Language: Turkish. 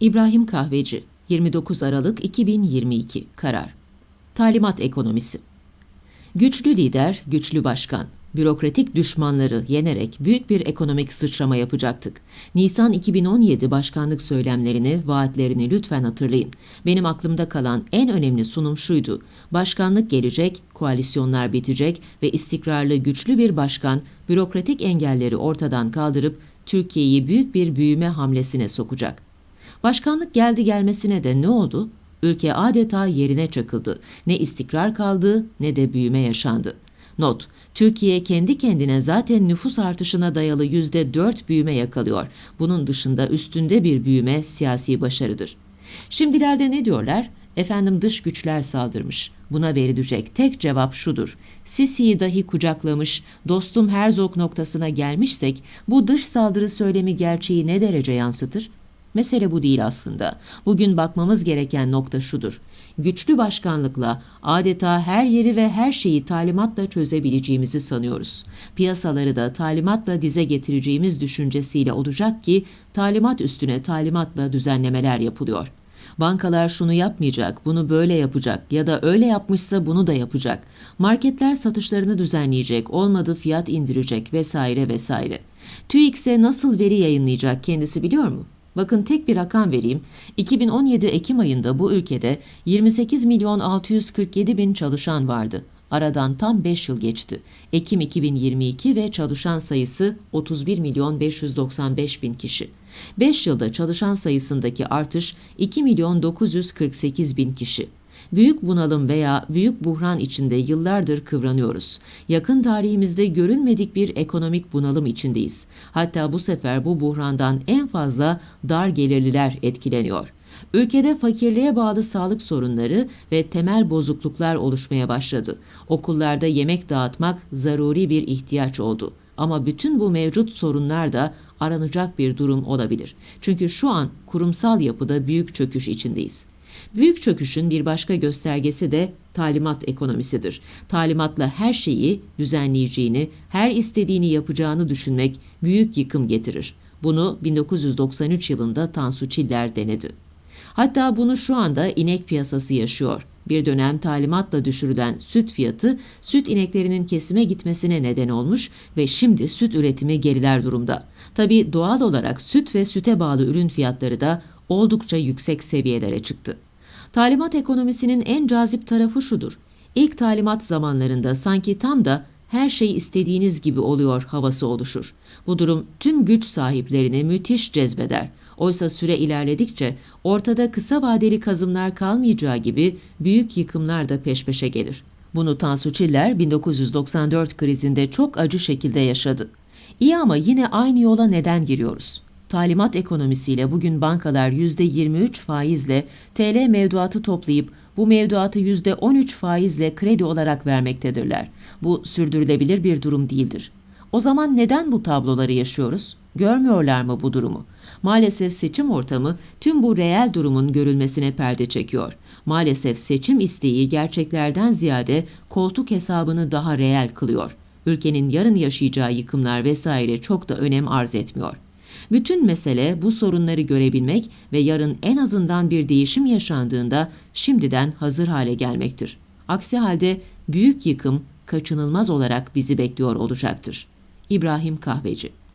İbrahim Kahveci 29 Aralık 2022 Karar Talimat ekonomisi Güçlü lider, güçlü başkan. Bürokratik düşmanları yenerek büyük bir ekonomik sıçrama yapacaktık. Nisan 2017 başkanlık söylemlerini, vaatlerini lütfen hatırlayın. Benim aklımda kalan en önemli sunum şuydu. Başkanlık gelecek, koalisyonlar bitecek ve istikrarlı güçlü bir başkan bürokratik engelleri ortadan kaldırıp Türkiye'yi büyük bir büyüme hamlesine sokacak. Başkanlık geldi gelmesine de ne oldu? Ülke adeta yerine çakıldı. Ne istikrar kaldı ne de büyüme yaşandı. Not, Türkiye kendi kendine zaten nüfus artışına dayalı yüzde dört büyüme yakalıyor. Bunun dışında üstünde bir büyüme siyasi başarıdır. Şimdilerde ne diyorlar? Efendim dış güçler saldırmış. Buna verilecek tek cevap şudur. Sisi'yi dahi kucaklamış, dostum Herzog noktasına gelmişsek bu dış saldırı söylemi gerçeği ne derece yansıtır? Mesele bu değil aslında. Bugün bakmamız gereken nokta şudur. Güçlü başkanlıkla adeta her yeri ve her şeyi talimatla çözebileceğimizi sanıyoruz. Piyasaları da talimatla dize getireceğimiz düşüncesiyle olacak ki talimat üstüne talimatla düzenlemeler yapılıyor. Bankalar şunu yapmayacak, bunu böyle yapacak ya da öyle yapmışsa bunu da yapacak. Marketler satışlarını düzenleyecek, olmadı fiyat indirecek vesaire vesaire. TÜİK'se nasıl veri yayınlayacak kendisi biliyor mu? Bakın tek bir rakam vereyim. 2017 Ekim ayında bu ülkede 28 milyon 647 bin çalışan vardı. Aradan tam 5 yıl geçti. Ekim 2022 ve çalışan sayısı 31 milyon 595 bin kişi. 5 yılda çalışan sayısındaki artış 2 milyon 948 bin kişi. Büyük bunalım veya büyük buhran içinde yıllardır kıvranıyoruz. Yakın tarihimizde görünmedik bir ekonomik bunalım içindeyiz. Hatta bu sefer bu buhrandan en fazla dar gelirliler etkileniyor. Ülkede fakirliğe bağlı sağlık sorunları ve temel bozukluklar oluşmaya başladı. Okullarda yemek dağıtmak zaruri bir ihtiyaç oldu. Ama bütün bu mevcut sorunlar da aranacak bir durum olabilir. Çünkü şu an kurumsal yapıda büyük çöküş içindeyiz. Büyük çöküşün bir başka göstergesi de talimat ekonomisidir. Talimatla her şeyi düzenleyeceğini, her istediğini yapacağını düşünmek büyük yıkım getirir. Bunu 1993 yılında Tansu Çiller denedi. Hatta bunu şu anda inek piyasası yaşıyor. Bir dönem talimatla düşürülen süt fiyatı süt ineklerinin kesime gitmesine neden olmuş ve şimdi süt üretimi geriler durumda. Tabi doğal olarak süt ve süte bağlı ürün fiyatları da oldukça yüksek seviyelere çıktı. Talimat ekonomisinin en cazip tarafı şudur. İlk talimat zamanlarında sanki tam da her şey istediğiniz gibi oluyor havası oluşur. Bu durum tüm güç sahiplerini müthiş cezbeder. Oysa süre ilerledikçe ortada kısa vadeli kazımlar kalmayacağı gibi büyük yıkımlar da peş peşe gelir. Bunu Tansu Çiller 1994 krizinde çok acı şekilde yaşadı. İyi ama yine aynı yola neden giriyoruz? Talimat ekonomisiyle bugün bankalar %23 faizle TL mevduatı toplayıp bu mevduatı %13 faizle kredi olarak vermektedirler. Bu sürdürülebilir bir durum değildir. O zaman neden bu tabloları yaşıyoruz? Görmüyorlar mı bu durumu? Maalesef seçim ortamı tüm bu reel durumun görülmesine perde çekiyor. Maalesef seçim isteği gerçeklerden ziyade koltuk hesabını daha reel kılıyor. Ülkenin yarın yaşayacağı yıkımlar vesaire çok da önem arz etmiyor. Bütün mesele bu sorunları görebilmek ve yarın en azından bir değişim yaşandığında şimdiden hazır hale gelmektir. Aksi halde büyük yıkım kaçınılmaz olarak bizi bekliyor olacaktır. İbrahim Kahveci